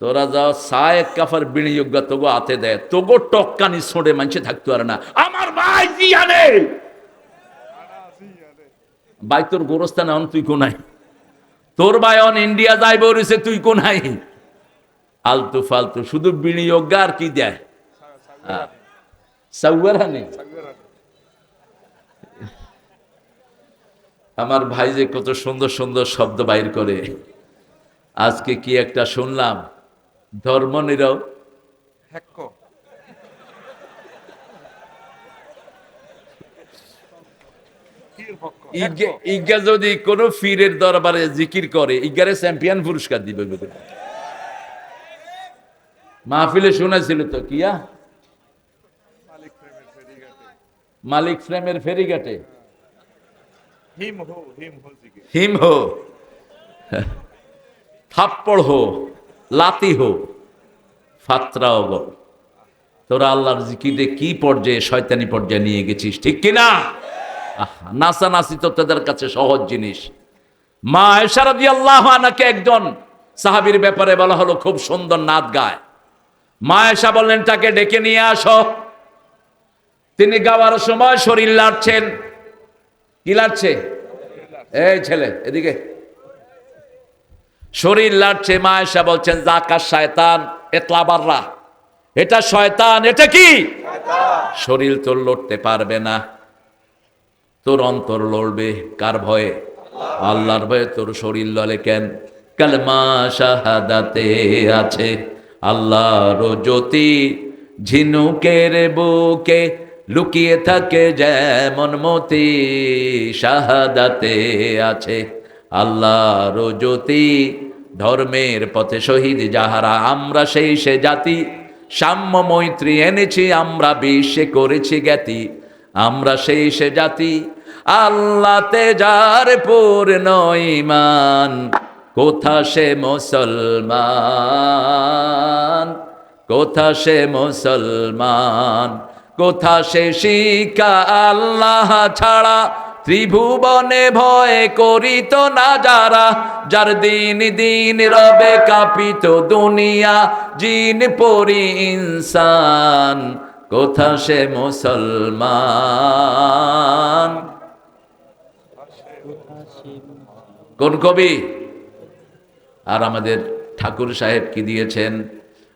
তোরা যা সায়েক কাফার বিনিয়োগ তোগো হাতে দেয় তোগো টক্কানি ছোড়ে মানুষে থাকতে পারে না। আমার ভাই জিয়ানে! ভাই, তোর গোরস্থান অন তুই কোনাই তোর ভাই অন ইন্ডিয়া যাইব রয়েছে তুই কোনাই আলতু ফালতু, শুধু বিনিয়োগ আর কি দেয়? আমার ভাই যে কত সুন্দর সুন্দর শব্দ বাইর করে। আজকে কি একটা শুনলাম? ধর্ম নিরব। ইজ্ঞা- যদি কোন ফিরের দরবারে জিকির করে ইজ্ঞারে চ্যাম্পিয়ন পুরস্কার দিবে মাহফিলে শোনাছিল তো কিয়া? মালিক ফ্রেমের ফেরিঘাটে। হিম হো হিম হো। থাপ্পড় হো। লাতি হো ফাত্রাও গো। তোরা আল্লাহর জিকিরে কি পর্যায়ে শয়তানি পর্যায়ে নিয়ে গেছিস ঠিক কিনা? আহা, নাচানাচি তো তোদের কাছে সহজ জিনিস। মা এসারাদি আল্লাহ আনাকে একজন সাহাবীর ব্যাপারে বলা হলো খুব সুন্দর নাচ গায়। মা এসা বললেন তাকে ডেকে নিয়ে আসো। তিনি গাওয়ার সময় শরীর লাড়ছেন। কি লাড়ছে? এই ছেলে এদিকে। শরীর লাড়ছে মা বলছেন জাকার শয়তান? এতলাবাররা এটা শয়তান, এটা কি? শরীর তোর লড়তে পারবে না। তোর অন্তর লড়বে কার ভয়ে? আল্লাহর ভয়ে তোর শরীর লড়ে কেন? কালমা শাহাদাতে আছে আল্লাহর জ্যোতি ঝিনুকের বুকে লুকিয়ে থাকে যেমন মতি। শাহাদাতে আছে আল্লাহর জ্যোতি ধর্মের পথে শহীদ, যাহারা আমরা সেই সে জাতি। সাম্য মৈত্রী এনেছি, আমরা বিশ্বে করেছি জ্ঞাতি। আমরা সেই সে জাতি, আল্লাতে যার পূর্ণ কোথা সে মুসলমান? কোথা সে মুসলমান? কোথা সে শিকা আল্লাহ ছাড়া ত্রিভুবনে ভয় করিত না যারা, যার দিন দিন রবে কাপিত দুনিয়া, জিন পরি ইনসান, কোথা সে মুসলমান? কোন কবি? আর আমাদের ঠাকুর সাহেব কি দিয়েছেন?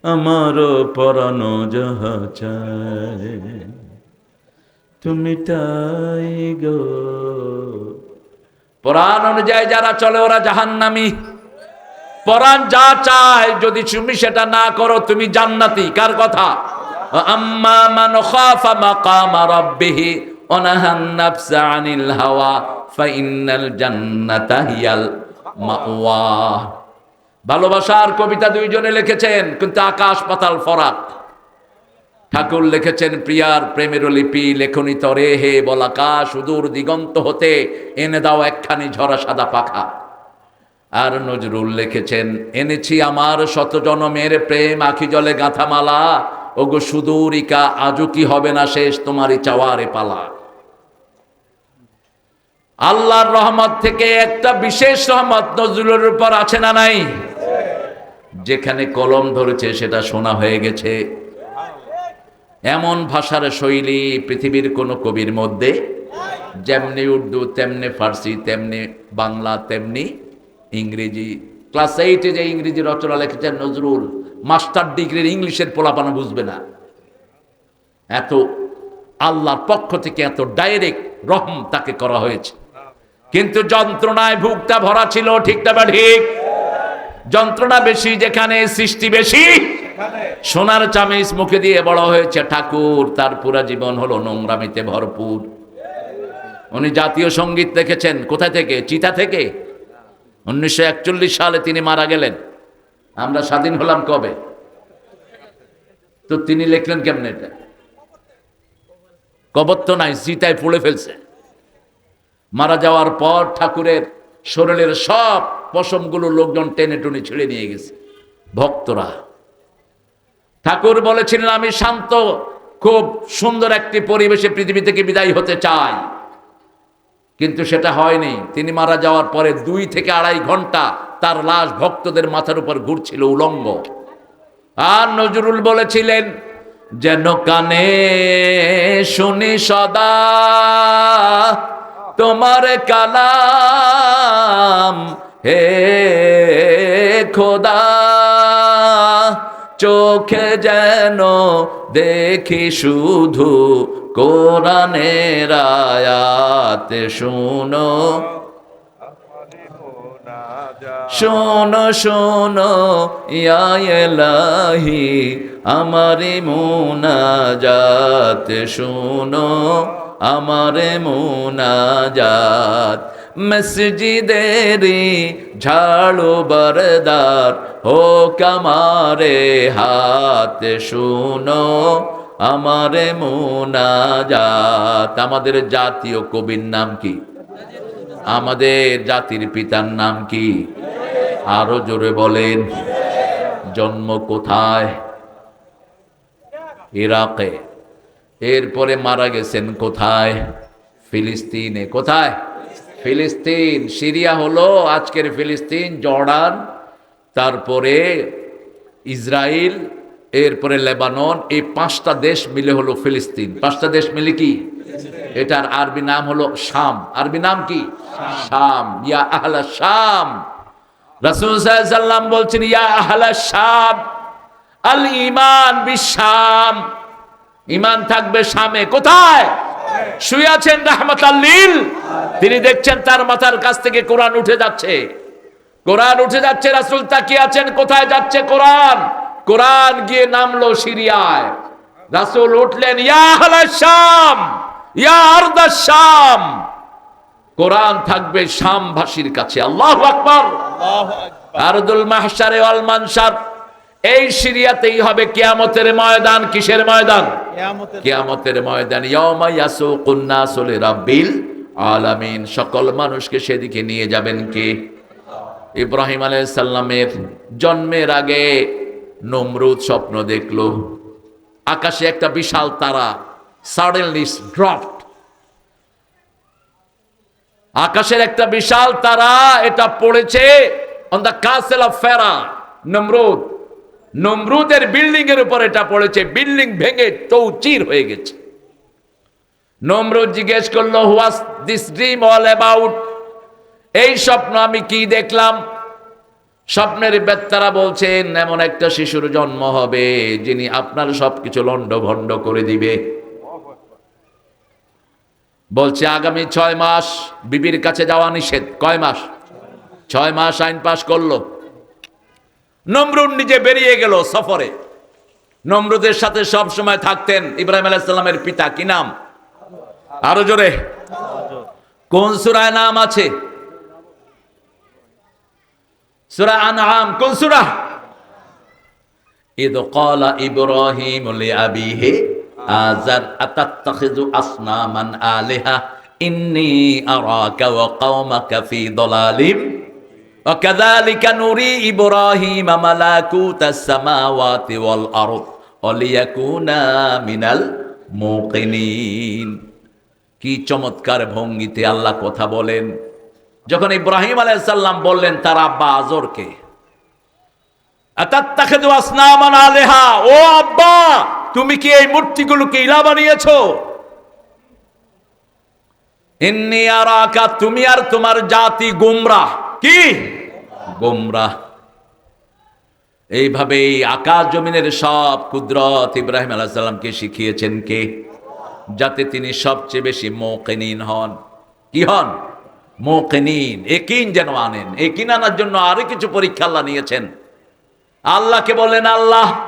আমার পরানো যাহা চায় তুমি তাই গো। পরাণ অনুযায়ী যারা চলে, ওরা জাহান্নামি। পরাণ যা চায়, যদি তুমি সেটা না করো, তুমি জান্নাতি। কার কথা? আম্মা মান হাওয়া জান্নাতা ভালোবাসার কবিতা দুইজনে লিখেছেন, কিন্তু আকাশ পাতাল ফরাক ঠাকুর লিখেছেন, প্রিয়ার প্রেমের লিপি লেখনি তরে হে বলাকা, সুদূর দিগন্ত হতে এনে দাও একখানি ঝরা সাদা পাখা। আর নজরুল লিখেছেন, এনেছি আমার শত জনমের প্রেম, আখি জলে গাঁথামালা। ওগো সুদূরিকা, আজও কি হবে না শেষ তোমারই চাওয়ারে পালা? আল্লাহর রহমত থেকে একটা বিশেষ রহমত নজরুলের উপর আছে না নাই? যেখানে কলম ধরেছে সেটা শোনা হয়ে গেছে। এমন ভাষার শৈলী পৃথিবীর কোনো কবির মধ্যে যেমনি উর্দু, তেমনি ফার্সি, তেমনি বাংলা, তেমনি ইংরেজি। ক্লাস এইটে যে ইংরেজি রচনা লিখেছেন নজরুল, মাস্টার ডিগ্রির ইংলিশের পোলাপানো বুঝবে না। এত আল্লাহর পক্ষ থেকে এত ডাইরেক্ট রহম তাকে করা হয়েছে। কিন্তু যন্ত্রণায় ভুগটা ভরা ছিল ঠিকটা বা ঠিক? যন্ত্রণা বেশি, যেখানে সৃষ্টি বেশি সোনার চামিচ মুখে দিয়ে বড় হয়েছে ঠাকুর, তার পুরা জীবন হলো নোংরামিতে ভরপুর। উনি জাতীয় সংগীত দেখেছেন, কোথা থেকে? চিতা থেকে। উনিশশো একচল্লিশ সালে তিনি মারা গেলেন। আমরা স্বাধীন হলাম কবে? তো তিনি লিখলেন কেমনে এটা? কবর তো নাই, চিতায় পুড়ে ফেলছে। মারা যাওয়ার পর ঠাকুরের শরীরের সব পশমগুলো লোকজন টেনে টুনে ছিঁড়ে নিয়ে গেছে। ভক্তরা। ঠাকুর বলেছিলেন, আমি শান্ত, খুব সুন্দর একটি পরিবেশে পৃথিবী থেকে বিদায় হতে চাই। কিন্তু সেটা হয়নি। তিনি মারা যাওয়ার পরে দুই থেকে আড়াই ঘণ্টা তার লাশ ভক্তদের মাথার উপর ঘুরছিল উলঙ্গ। আর নজরুল বলেছিলেন, যেন কানে শুনি সদা তোমার কালাম, হে খোদা। চোখে যেন দেখি শুধু কোরআনের আয়াত। শুনো, শোনো শোনো, ইয়া এলাহি আমারে মুনাজাত। শোনো, আমারে মুনাজাত। মসজিদেরি ঝাড়ু বরদার হো কামারে হাত শুনো, আমারে মুনাজাত। আমাদের জাতীয় কবির নাম কি? আমাদের জাতির পিতার নাম কি? আরও জোরে বলেন, জন্ম কোথায়? ইরাকে। এরপরে মারা গেছেন কোথায়? ফিলিস্তিনে। কোথায়? ফিলিস্তিন, সিরিয়া হলো আজকের ফিলিস্তিন, জর্ডান, তারপরে ইসরায়েল এরপরে লেবানন, এই পাঁচটা দেশ মিলে হলো ফিলিস্তিন। পাঁচটা দেশ মিলে কি? এটার আরবি নাম হলো শাম। আরবি নাম কি? শাম। ইয়া আহলা শাম। রাসূল সাল্লাম বলছেন, ইয়া আহলা শাম আল ঈমান বিশাম ঈমান থাকবে শামে। কোথায়? শুয়ে আছেন রাহমাতাল্লিল তিনি দেখছেন তার মাথার কাছ থেকে কোরআন উঠে যাচ্ছে। কোরআন উঠে যাচ্ছে রাসূল তাকিয়ে আছেন কোথায় যাচ্ছে কোরআন? কোরআন গিয়ে নামলো সিরিয়ায়। রাসুল উঠলেন শাম শাম। কোরআন থাকবে শামভাষীর কাছে আল্লাহ আকবার। আরদুল মাহশারে ওয়াল মানশার এই সিরিয়াতেই হবে কিয়ামতের ময়দান। কিসের ময়দান? কিয়ামতের ময়দান। ইয়াউমা ইয়াসুকুন নাসু লিরাব্বিল আলামিন। সকল মানুষকে সেদিকে নিয়ে যাবেন কে? ইব্রাহিম আলাইহিস সালামের জন্মের আগে নমরুদ স্বপ্ন দেখল। আকাশে একটা বিশাল তারা সাডেনলি ড্রপড আকাশের একটা বিশাল তারা এটা পড়েছে অন দ্য কাসেল অফ ফেরা নমরুদ নমরুদের বিল্ডিং এর উপর এটা পড়েছে, বিল্ডিং ভেঙে চৌচির হয়ে গেছে। নমরুদ জিজ্ঞেস করল what's this dream all about এই স্বপ্ন আমি কি দেখলাম? স্বপ্নের বেত্তারা বলছেন, এমন একটা শিশুর জন্ম হবে যিনি আপনার সবকিছু লন্ড ভন্ড করে দিবে। বলছে, আগামী ছয় মাস বিবির কাছে যাওয়া নিষেধ। কয় মাস? ছয় মাস আইন পাশ করল। নমরুদ নিজে বেরিয়ে গেল সফরে। নমরুদের সাথে সব সময় থাকতেন ইব্রাহিম আলাইসাল্লামের পিতা। কি নাম? আরও জোরে। কোন সুরায় নাম আছে? সুরা আনআম, কোন সুরা? ইদ ক্বালা ইব্রাহিম লিআবিহি আজার আতাত্তাখিযু আসনামান আলিহা, ইন্নী আরাকা ওয়া কাওমাকা ফি দালালিম وكذلك نري إبراهيم ملكوت السماوات والأرض وليكونا من الموقنين কি চমৎকার ভঙ্গিতে আল্লাহ কথা বলেন যখন ইব্রাহিম আলাইসাল্লাম বললেন তার আব্বা আজরকে আতাত্তাখিযু আসনামান আলেহা ও আব্বা তুমি কি এই মূর্তিগুলোকে ইলা বানিয়েছো ইন্নি আরাকা তুমি আর তোমার জাতি গোমরাহ কি? গোমরাহ। এইভাবেই আকাশ জমিনের সব কুদরত ইব্রাহিম আলাইহিস সালামকে শিখিয়েছেন কে? যাতে তিনি সবচেয়ে বেশি মৌকিনিন হন। কি হন? মৌকিনিন। একিন যেন আনেন। একিন আনার জন্য আরও কিছু পরীক্ষা আল্লাহ নিয়েছেন। আল্লাহকে বলেন আল্লাহ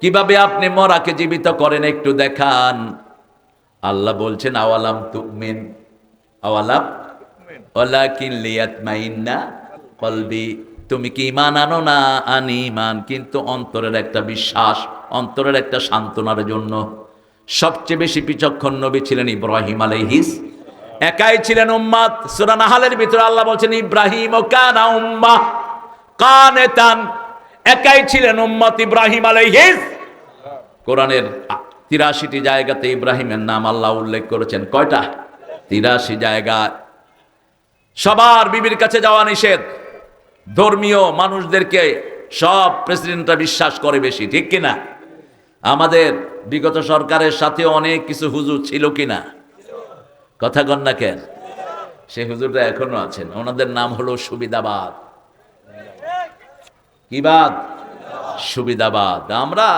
কীভাবে আপনি মরাকে জীবিত করেন একটু দেখান। আল্লাহ বলছেন, আওয়ালাম তুমিন? আওয়ালাম কলবি। তুমি কি ইমান আনো না? আনি ইমান কিন্তু অন্তরের একটা বিশ্বাস, অন্তরের একটা সান্ত্বনার জন্য। সবচেয়ে বেশি বিচক্ষণ নবী ছিলেন ইব্রাহিম আলাইহিস। একাই ছিলেন উম্মাদ। সূরা ভিতরে আল্লাহ বলছেন, ইব্রাহিম ও কানা উম্মাহ কানেতান। একাই ছিলেন উম্মত ইব্রাহিম আলাইহিস। কোরআনের তিরাশিটি জায়গাতে ইব্রাহিমের নাম আল্লাহ উল্লেখ করেছেন। কয়টা? তিরাশি জায়গা। সবার বিবির কাছে যাওয়া নিষেধ। ধর্মীয় মানুষদেরকে সব প্রেসিডেন্টরা বিশ্বাস করে বেশি, ঠিক কিনা? আমাদের বিগত সরকারের সাথে অনেক কিছু হুজুর ছিল কিনা? কথা কন না কেন? সে হুজুরটা এখনও আছেন, ওনাদের নাম হলো সুবিধাবাদ। কি বাদ? সুবিধাবাদ। আমরা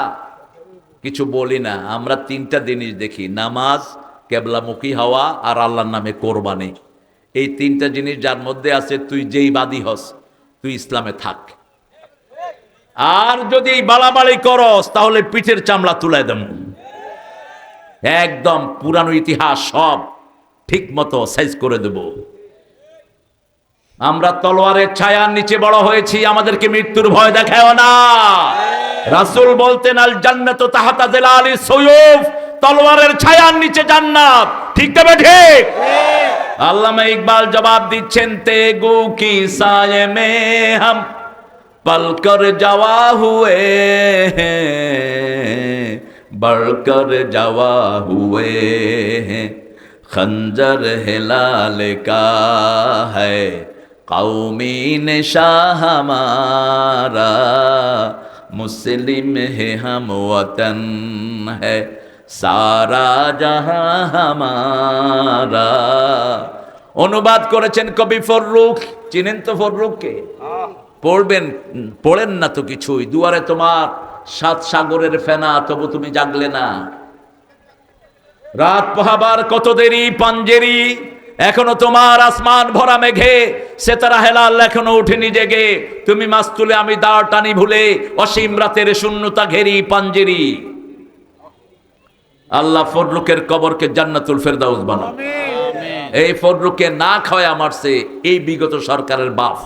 কিছু বলি না, আমরা তিনটা জিনিস দেখি, নামাজ, কেবলামুখী হওয়া আর আল্লাহর নামে কোরবানি। এই তিনটা জিনিস যার মধ্যে আছে, তুই যেই বাদী হস, তুই ইসলামে থাক। আর যদি বাড়াবাড়ি করস, তাহলে পিঠের চামড়া তুলে দেব। একদম পুরানো ইতিহাস সব ঠিক মতো সাইজ করে দেব। আমরা তলোয়ারের ছায়ার নিচে বড় হয়েছি, আমাদেরকে মৃত্যুর ভয় দেখায় না। রাসূল বলতেন, আল জান্নাত তাহাতা জিলালি সুয়ুফ, তলোয়ারের ছায়ার নিচে জান্নাত। ঠিক তবে ঠিক? علامہ اقبال جواب دی چنتے گو کی سائے میں ہم پل کر جوا ہوئے ہیں، بڑھ کر جوا ہوئے ہیں۔ خنجر ہلال کا ہے، قومی نشاہ ہمارا، مسلم ہے ہم وطن ہے۔ সারা জাহাঁ হামারা অনুবাদ করেছেন কবি ফররুখ। চিনেন তো ফররুখকে? পড়বেন, পড়েন না তো কিছুই। দুয়ারে তোমার সাত সাগরের ফেনা, তবু তুমি জাগলে না। রাত পোহাবার কত দেরি, পাঞ্জেরি। এখনও তোমার আসমান ভরা মেঘে। সেতারা হেলাল এখনও উঠেনি জেগে। তুমি মাছ তুলে আমি দাঁড় টানি ভুলে। অসীম রাতের শূন্যতা ঘেরি, পাঞ্জেরি। আল্লাহ ফরলুকের কবরকে জান্নাতুল ফেরদাউস বানাও। এই ফরলুকে না খাওয়ায় আমারছে এই বিগত সরকারের বাপ।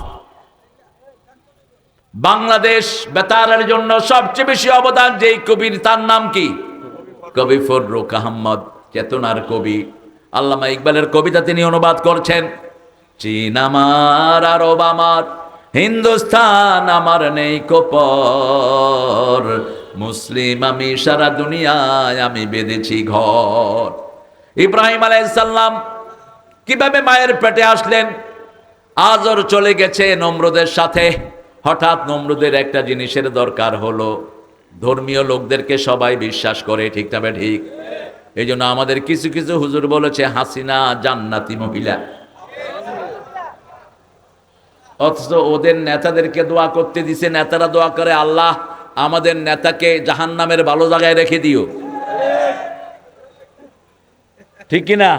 বাংলাদেশ বেতারের জন্য সবচেয়ে বেশি অবদান যেই কবির তার নাম কি? কবি ফররুক আহমদ চেতনার কবি। আল্লামা ইকবালের কবিতা তিনি অনুবাদ করছেন চীন আমার আরব আমার হিন্দুস্তান আমার নেই কোপর। মুসলিম, আমি সারা দুনিয়ায় আমি বেঁধেছি ঘর। ইব্রাহিম আলাইসাল্লাম কীভাবে মায়ের পেটে আসলেন? আজর চলে গেছে নম্রদের সাথে। হঠাৎ নম্রদের একটা জিনিসের দরকার হলো। ধর্মীয় লোকদেরকে সবাই বিশ্বাস করে, ঠিক তবে ঠিক। এই জন্য আমাদের কিছু কিছু হুজুর বলেছে, হাসিনা জান্নাতি মহিলা। অথচ ওদের নেতাদেরকে দোয়া করতে দিছে, নেতারা দোয়া করে আল্লাহ। আমাদের নেতাকে জাহান্নামের ভালো জায়গায় রেখে দিও। ঠিক কিনা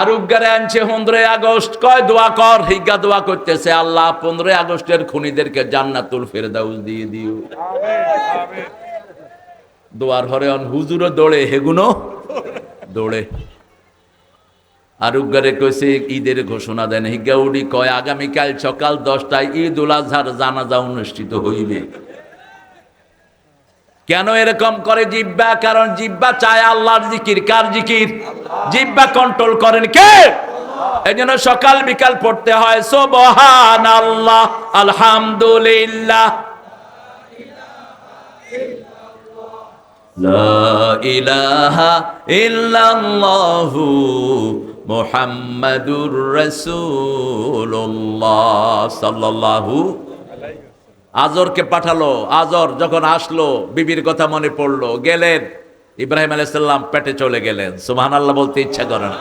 আরুগারে আনছে পনেরোই আগস্ট। কয়, দোয়া কর হিগা দোয়া করতেছে আল্লাহ। পনেরোই আগস্টের খুনিদেরকে জান্নাতুল ফেরদাউস দিয়ে দিও। দোয়ার হরে অন, হুজুরও দৌড়ে হেগুনো দৌড়ে। আরুগারে কইছে ঈদের ঘোষণা দেন। হিগা উডি কয় আগামীকাল সকাল দশটায় ঈদ উল আজহার জানাজা অনুষ্ঠিত হইবে। কেন এরকম করে জিব্বা? কারণ জিব্বা চায় আল্লাহর জিকির। কার জিকির? জিব্বা কন্ট্রোল করেন কে? এই জন্য সকাল বিকাল পড়তে হয় সোবহান আল্লাহ আলহামদুলিল্লাহ। লা ইলাহা ইল্লাল্লাহু মুহাম্মাদুর রাসূলুল্লাহ সাল্লাল্লাহু আজরকে পাঠালো, আজর যখন আসলো, বিবির কথা মনে পড়ল, গেলেন, ইব্রাহিম আলাইসাল্লাম পেটে চলে গেলেন। সুবহান আল্লাহ বলতে ইচ্ছা করে না।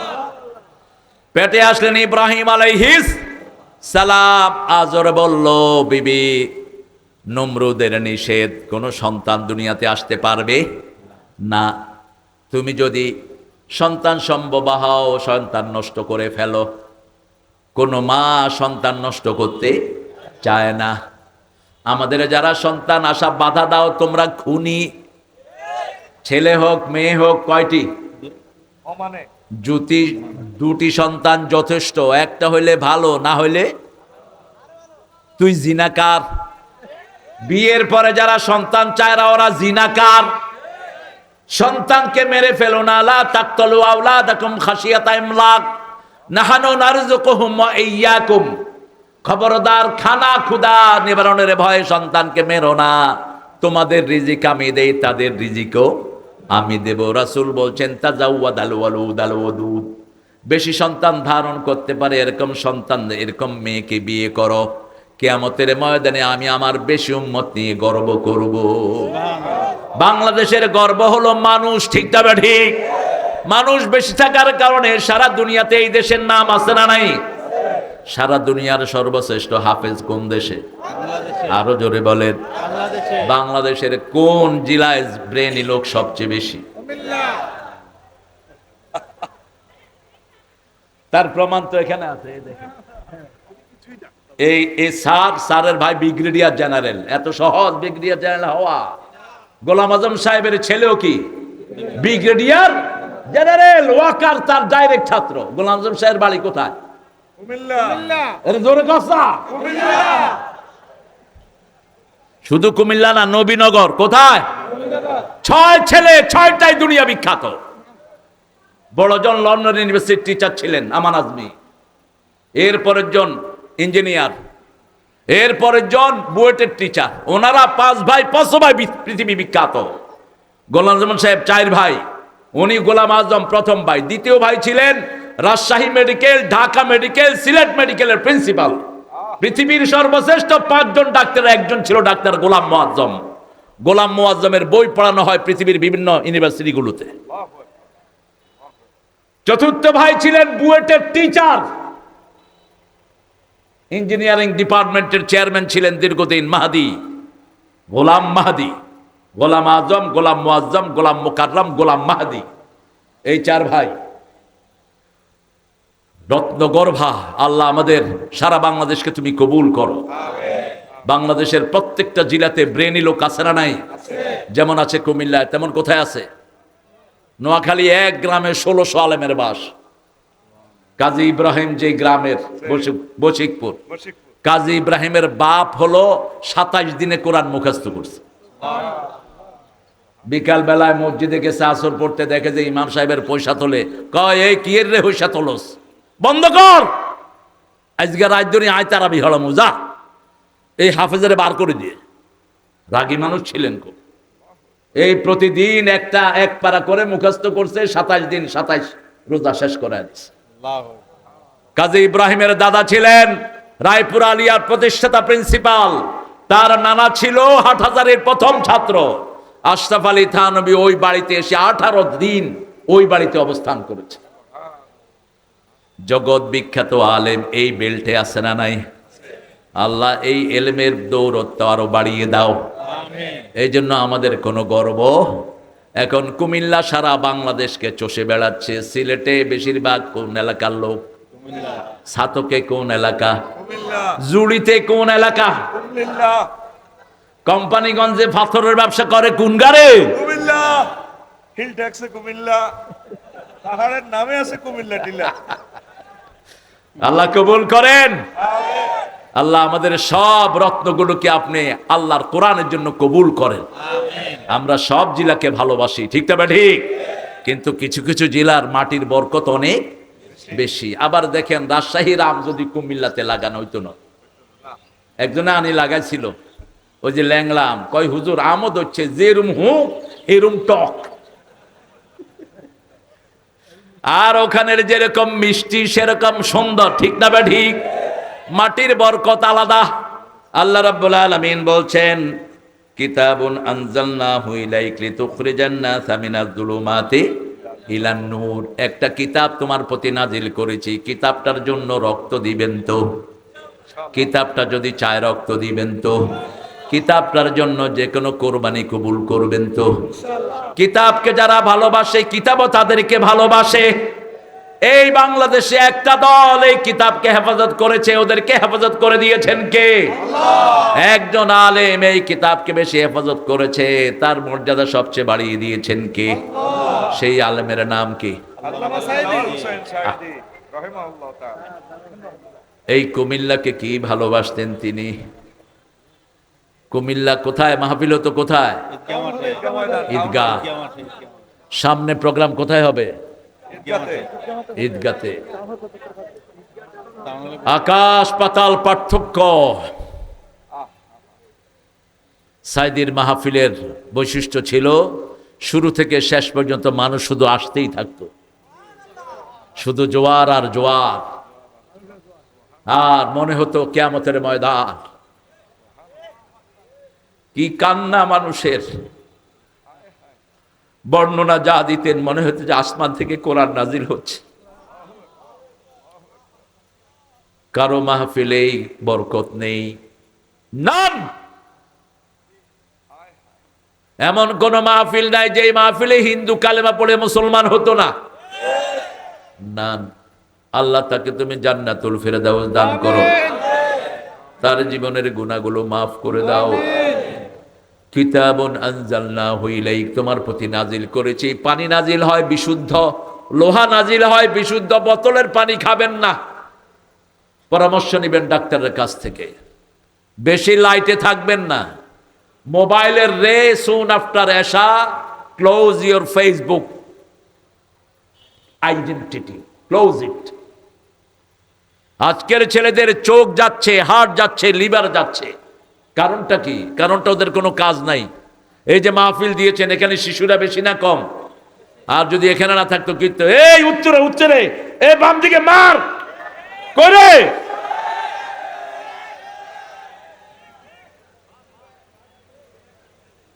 পেটে আসলেন ইব্রাহিম আলাইহিস সালাম, আজর বলল, বিবি, নমরুদের নিষেধ, কোনো সন্তান দুনিয়াতে আসতে পারবে না। তুমি যদি সন্তান সম্ভব হও সন্তান নষ্ট করে ফেলো। কোনো মা সন্তান নষ্ট করতে চায় না। আমাদের যারা সন্তান আসা বাধা দাও তোমরা খুনি। ছেলে হোক মেয়ে হোক কয়টি? জুতি দুটি সন্তান যথেষ্ট। একটা হইলে ভালো না হইলে তুই জিনাকার। বিয়ের পরে যারা সন্তান চায়রা ওরা জিনাকার। সন্তানকে মেরে ফেলো না, লা তাকতালু আওলাদাকুম খাশিয়াতা ইমলাক, নাহানু নারযুকুহুম ওয়া ইয়্যাকুম খবরদার, খানা ক্ষুদা নিবারণের ভয়ে সন্তানকে মেরো না। তোমাদের রিজিক আমি দেই, তাদের রিজিকও আমি দেব। রাসূল বলছেন আল ওয়ালুদ আল ওয়াদুদ। বেশি সন্তান ধারণ করতে পারে এরকম সন্তান, এরকম মেয়েকে বিয়ে করো। কেয়ামতের ময়দানে আমি আমার বেশি উম্মত নিয়ে গর্ব করব। বাংলাদেশের গর্ব হলো মানুষ, ঠিক তবে ঠিক? মানুষ বেশি থাকার কারণে সারা দুনিয়াতে এই দেশের নাম আছে না নাই? সারা দুনিয়ার সর্বশ্রেষ্ঠ হাফেজ কোন দেশে? আরও জোরে বলেন। বাংলাদেশের কোন জেলায় ব্রেনি লোক সবচেয়ে বেশি? তার প্রমাণ তো এখানে আছে, এই এই স্যার, স্যারের ভাই ব্রিগেডিয়ার জেনারেল। এত সহজ ব্রিগেডিয়ার জেনারেল হওয়া। গোলাম আজম সাহেবের ছেলেও কি? ব্রিগেডিয়ার জেনারেল ওয়াকার তার ডাইরেক্ট ছাত্র। গোলাম আজম সাহেবের বাড়ি কোথায়? শুধু কুমিল্লা না নবীনগর কোথায়? ছয় ছেলে ছয়টাই দুনিয়া বিখ্যাত। বড়জন লন্ডন ইউনিভার্সিটির টিচার ছিলেন আমান আজমি। এরপরের জন ইঞ্জিনিয়ার এরপরের জন বুয়েটের টিচার ওনারা পাঁচ ভাই পাঁচ ভাই পৃথিবী বিখ্যাত। গোলাম সাহেব চার ভাই, উনি গোলাম আজম প্রথম ভাই। দ্বিতীয় ভাই ছিলেন রাজশাহী মেডিকেল, ঢাকা মেডিকেল, সিলেট মেডিকেলের প্রিন্সিপাল পৃথিবীর সর্বশ্রেষ্ঠ পাঁচজন ডাক্তার, একজন ছিল ডাক্তার গোলাম মোয়াজ্জম। গোলাম মোয়াজ্জমের বই পড়ানো হয় পৃথিবীর বিভিন্ন ইউনিভার্সিটিগুলোতে চতুর্থ ভাই ছিলেন বুয়েটের টিচার ইঞ্জিনিয়ারিং ডিপার্টমেন্টের চেয়ারম্যান ছিলেন দীর্ঘদিন মাহাদি, গোলাম মাহাদি। গোলাম আজম, গোলাম মুআজ্জম, গোলাম মোকাররম, গোলাম মাহাদি। এই চার ভাই রত্নগর্ভা আল্লাহ আমাদের সারা বাংলাদেশকে তুমি কবুল করো। বাংলাদেশের প্রত্যেকটা জেলাতে ব্রেনি লোক আছে না নাই? যেমন আছে কুমিল্লায়, তেমন কোথায় আছে? নোয়াখালী এক গ্রামে ষোলোশো আলেমের বাস। কাজী ইব্রাহিম যে গ্রামের বসি- বশিকপুর। বশিকপুর কাজী ইব্রাহিমের বাপ হলো সাতাইশ দিনে কোরআন মুখস্থ করছে। বিকাল বেলায় মসজিদে গেছে, আসর পড়তে দেখে যে ইমাম সাহেবের পয়সা তোলে। কয় কি রে তোলস? বন্ধ কর! আজকে রাজধানী আয় তারা বিহড়া যা এই হাফেজের বার করে দিয়ে। রাগী মানুষ ছিলেন খুব এই প্রতিদিন একটা এক পারা করে মুখস্থ করছে, সাতাইশ দিন সাতাইশ রোজা শেষ করে দিচ্ছে কাজী ইব্রাহিমের দাদা ছিলেন রায়পুর আলিয়ার প্রতিষ্ঠাতা প্রিন্সিপাল। তার নানা ছিল হাটহাজারের প্রথম ছাত্র। আশরাফ আলী থানবী ওই বাড়িতে এসে আঠারো দিন ওই বাড়িতে অবস্থান করেছে। জগৎ বিখ্যাত আলেম এই বেল্টে আছে না নাই? আল্লাহ এই এলেমের দৌরত্ব আরও বাড়িয়ে দাও। এই জন্য আমাদের কোনো গর্ব এখন কুমিল্লা সারা বাংলাদেশকে চষে বেড়াচ্ছে। সিলেটে বেশিরভাগ কোন এলাকার লোক? সাতকে কোন এলাকা? জুড়িতে কোন এলাকা? কোম্পানিগঞ্জে পাথরের ব্যবসা করে কোন গারে কুমিল্লা। হিল ট্যাক্সে কুমিল্লা। পাহাড়ের নামে আছে কুমিল্লা টিলা। আল্লাহ কবুল করেন। আল্লাহ আমাদের সব রত্নগুলোকে আপনি আল্লাহর কোরআনের জন্য কবুল করেন। আমরা সব জেলাকে ভালোবাসি, ঠিক তবে ঠিক? কিন্তু কিছু কিছু জেলার মাটির বরকত অনেক বেশি। আবার দেখেন রাজশাহীর আম যদি কুমিল্লাতে লাগানো হইতো না। একজনে আনি লাগাইছিল, ওই যে ল্যাংলাম কয়, হুজুর আমদ হচ্ছে যেরুম হুক এরুম টক। আর ওখানের যেরকম মিষ্টি, সেরকম সুন্দর, ঠিক না বা ঠিক? মাটির বরকত আলাদা। আল্লাহ রাব্বুল আলামিন বলছেন, কিতাবুন আনজালনাহু ইলাইকা লিতুখরিজান নাসা মিনাজ যুলুমাতি ইলান নূর। একটা কিতাব তোমার প্রতি নাজিল করেছি। কিতাবটার জন্য রক্ত দিবেন তো। কিতাবটা যদি চায় রক্ত দিবেন তো। কিতাবটার জন্য যে কোনো কোরবানি কবুল করবেন তো। কিতাবকে যারা ভালোবাসে, কিতাবও তাদেরকে ভালোবাসে। এই বাংলাদেশে একটা দল এই কিতাবকে হেফাজত করেছে ওদেরকে হেফাজত করে দিয়েছেন কে? একজন আলেম এই কিতাবকে বেশি হেফাজত করেছে তার মর্যাদা সবচেয়ে বাড়িয়ে দিয়েছেন কে? সেই আলেমের নাম কি? আল্লামা সাইদি। হুসাইন সাইদি রহিমাহুল্লাহ তাআলা। এই কুমিল্লাকে কি ভালোবাসতেন তিনি? কুমিল্লা কোথায়? মাহফিল তো কোথায়? ঈদগাহ। সামনে প্রোগ্রাম কোথায় হবে? ঈদগাতে। আকাশ পাতাল পার্থক্য। সাইদির মাহফিলের বৈশিষ্ট্য ছিল, শুরু থেকে শেষ পর্যন্ত মানুষ শুধু আসতেই থাকতো। শুধু জোয়ার আর জোয়ার। আর মনে হতো কেয়ামতের ময়দান। কি কান্না মানুষের। বর্ণনা যা দিতেন মনে হতো যে আসমান থেকে কোরআন নাজিল হচ্ছে। কারও মাহফিলেই বরকত নেই। নাম! এমন কোন মাহফিল নাই যে মাহফিলে হিন্দু কালেমা পড়ে মুসলমান হতো না। না আল্লাহ তাকে তুমি জান্নাতুল ফেরে দাও দান করো। তার জীবনের গুণাগুলো মাফ করে দাও। কিতাবন আনজালনা হইলেই তোমার প্রতি নাজিল করেছি। পানি নাজিল হয় বিশুদ্ধ, লোহা নাজিল হয় বিশুদ্ধ, বোতলের পানি খাবেন না। পরামর্শ নেবেন ডাক্তারের কাছ থেকে। বেশি লাইটে থাকবেন না। মোবাইলের রে সুন আফটার এসা close your Facebook identity close it আজকের ছেলেদের চোখ যাচ্ছে হার্ট যাচ্ছে লিভার যাচ্ছে। কারণটা কি? কারণটা ওদের কোনো কাজ নাই। এই যে মাহফিল দিয়েছেন, এখানে শিশুরা বেশি না কম। আর যদি এখানে না থাকতো কিন্তু এই উচ্চরে উচ্চরে, এ বাম দিকে মার। করে।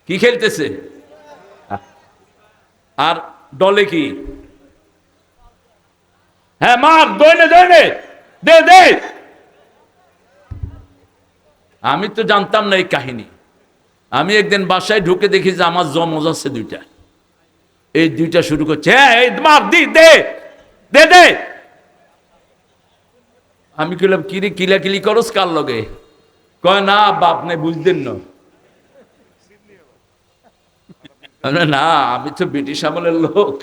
কি খেলতেছে? আর দলে কি? হ্যাঁ মার, দৈনে দৈনে। দে দে। আমি তো জানতাম না এই কাহিনী। আমি একদিন বাসায় ঢুকে দেখি যে আমার জমজ আছে দুইটা। এই দুইটা শুরু করছে হ্যাঁ এই দি, দে দে দে। আমি কইলাম কিরে কিলাকিলি করস কার লগে? কয়, না বাপ নাই বুঝতেন না, আমি তো ব্রিটিশ আমলের লোক।